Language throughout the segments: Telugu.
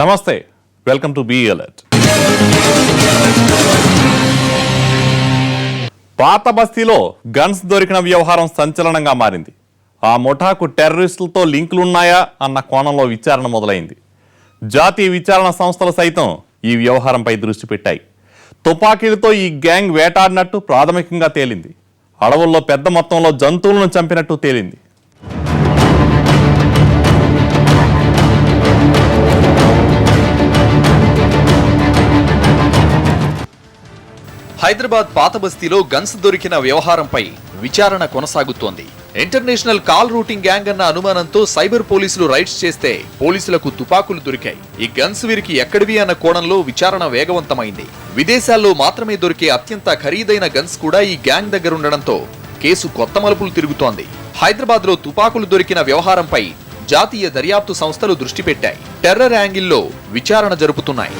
నమస్తే వెల్కమ్ టు బీ అలర్ట్. పాత బస్తీలో గన్స్ దొరికిన వ్యవహారం సంచలనంగా మారింది. ఆ ముఠాకు టెర్రరిస్టులతో లింకులున్నాయా అన్న కోణంలో విచారణ మొదలైంది. జాతీయ విచారణ సంస్థలు సైతం ఈ వ్యవహారంపై దృష్టి పెట్టాయి. తుపాకీలతో ఈ గ్యాంగ్ వేటాడినట్టు ప్రాథమికంగా తేలింది. అడవుల్లో పెద్ద మొత్తంలో జంతువులను చంపినట్టు తేలింది. హైదరాబాద్ పాత బస్తీలో గన్స్ దొరికిన వ్యవహారంపై విచారణ కొనసాగుతోంది. ఇంటర్నేషనల్ కాల్ రూటింగ్ గ్యాంగ్ అన్న అనుమానంతో సైబర్ పోలీసులు రైడ్స్ చేస్తే పోలీసులకు తుపాకులు దొరికాయి. ఈ గన్స్ వీరికి ఎక్కడివి అన్న కోణంలో విచారణ వేగవంతమైంది. విదేశాల్లో మాత్రమే దొరికే అత్యంత ఖరీదైన గన్స్ కూడా ఈ గ్యాంగ్ దగ్గర ఉండడంతో కేసు కొత్త మలుపులు తిరుగుతోంది. హైదరాబాద్లో తుపాకులు దొరికిన వ్యవహారంపై జాతీయ దర్యాప్తు సంస్థలు దృష్టి పెట్టాయి. టెర్రర్ యాంగిల్లో విచారణ జరుపుతున్నాయి.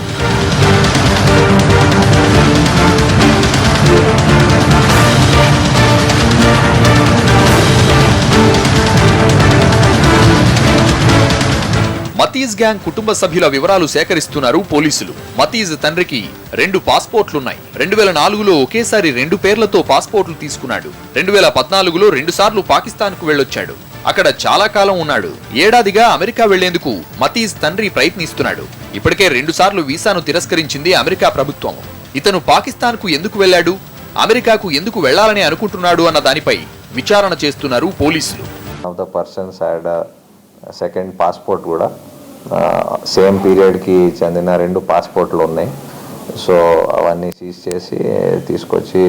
మతీజ్ గ్యాంగ్ కుటుంబ సభ్యుల వివరాలు సేకరిస్తున్నారు పోలీసులు. మతీజ్ తండ్రికి రెండు పాస్పోర్ట్లున్నాయి. రెండు వేల నాలుగులో ఒకేసారి రెండు పేర్లతో పాస్పోర్ట్లు తీసుకున్నాడు. రెండు వేల పద్నాలుగులో రెండు సార్లు పాకిస్తాన్కు వెళ్ళొచ్చాడు. అక్కడ చాలా కాలం ఉన్నాడు. ఏడాదిగా అమెరికా వెళ్ళేందుకు మతీజ్ తండ్రి ప్రయత్నిస్తున్నాడు. ఇప్పటికే రెండు సార్లు వీసాను తిరస్కరించింది అమెరికా ప్రభుత్వం. ఇతను పాకిస్తాన్కు ఎందుకు వెళ్ళాడు? అమెరికాకు ఎందుకు వెళ్ళాలని అనుకుంటున్నాడు అన్న దానిపై విచారణ చేస్తున్నారు పోలీసులు. ఆఫ్ ద సెకండ్ పాస్పోర్ట్ కూడా. సేమ్ పీరియడ్కి చెందిన రెండు పాస్పోర్ట్లు ఉన్నాయి. సో అవన్నీ సీజ్ చేసి తీసుకొచ్చి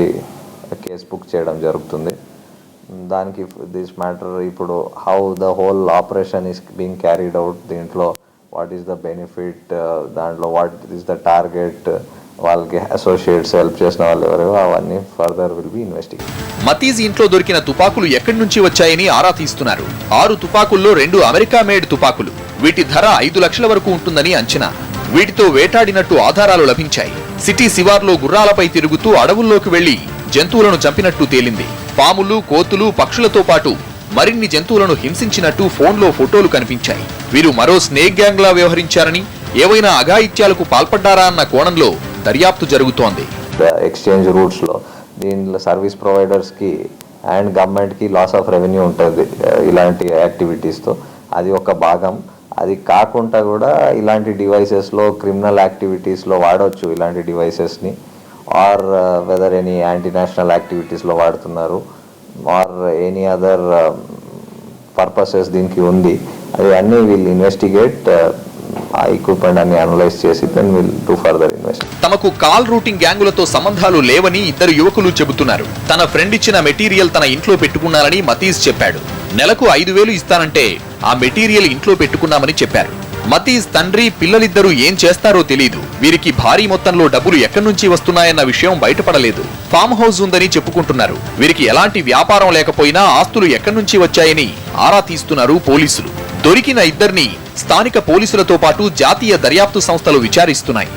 కేసు బుక్ చేయడం జరుగుతుంది. దానికి దిస్ మ్యాటర్ ఇప్పుడు how the whole operation is being carried out దీంట్లో వాట్ ఈస్ ద బెనిఫిట్ దాంట్లో వాట్ ఈస్ ద టార్గెట్ వాళ్ళకి అసోసియేట్స్ హెల్ప్ చేసిన వాళ్ళు ఎవరో అవన్నీ ఫర్దర్ విల్ బి ఇన్వెస్టిగేట్. మతీజ్ ఇంట్లో దొరికిన తుపాకులు ఎక్కడి నుంచి వచ్చాయని ఆరా తీస్తున్నారు. ఆరు తుపాకుల్లో రెండు అమెరికా మేడ్ తుపాకులు. వీటి ధర ఐదు లక్షల వరకు ఉంటుందని అంచనా. వీటితో వేటాడినట్టు ఆధారాలు లభించాయి. సిటీ శివార్లో గుర్రాలపై తిరుగుతూ అడవుల్లోకి వెళ్ళి జంతువులను చంపినట్టు తేలింది. పాములు కోతులు పక్షులతో పాటు మరిన్ని జంతువులను హింసించినట్టు ఫోన్లో ఫోటోలు కనిపించాయి. వీరు మరో స్నేక్ గ్యాంగ్లా వ్యవహరించారని ఏవైనా అఘాయిత్యాలకు పాల్పడ్డారా అన్న కోణంలో దర్యాప్తు జరుగుతోంది. ఎక్స్చేంజ్ రూట్స్లో దీనిలో సర్వీస్ ప్రొవైడర్స్కి అండ్ గవర్నమెంట్కి లాస్ ఆఫ్ రెవెన్యూ ఉంటుంది ఇలాంటి యాక్టివిటీస్తో. అది ఒక భాగం. అది కాకుండా కూడా ఇలాంటి డివైసెస్లో క్రిమినల్ యాక్టివిటీస్లో వాడవచ్చు ఇలాంటి డివైసెస్ని or whether any anti national యాక్టివిటీస్లో వాడుతున్నారు. ఆర్ ఎనీ అదర్ పర్పసెస్ దీనికి ఉంది. అది అన్నీ వీళ్ళు ఇన్వెస్టిగేట్ uh, ఆ ఎక్విప్మెంట్ అన్ని అనలైజ్ చేసి then will do further invest తమకు కాల్ రూటింగ్ గ్యాంగులతో సంబంధాలు లేవని ఇద్దరు యువకులు చెబుతున్నారు. తన ఫ్రెండ్ ఇచ్చిన మెటీరియల్ తన ఇంట్లో పెట్టుకున్నారని మతీజ్ చెప్పాడు. నెలకు ఐదు వేలు ఇస్తానంటే ఆ మెటీరియల్ ఇంట్లో పెట్టుకున్నామని చెప్పారు. మతీజ్ తండ్రి పిల్లలిద్దరూ ఏం చేస్తారో తెలియదు వీరికి భారీ మొత్తంలో డబ్బులు ఎక్కడి నుంచి వస్తున్నాయన్న విషయం బయటపడలేదు. ఫామ్ హౌస్ ఉందని చెప్పుకుంటున్నారు. వీరికి ఎలాంటి వ్యాపారం లేకపోయినా ఆస్తులు ఎక్కడి నుంచి వచ్చాయని ఆరా తీస్తున్నారు పోలీసులు. దొరికిన ఇద్దరిని స్థానిక పోలీసులతో పాటు జాతీయ దర్యాప్తు సంస్థలు విచారిస్తున్నాయి.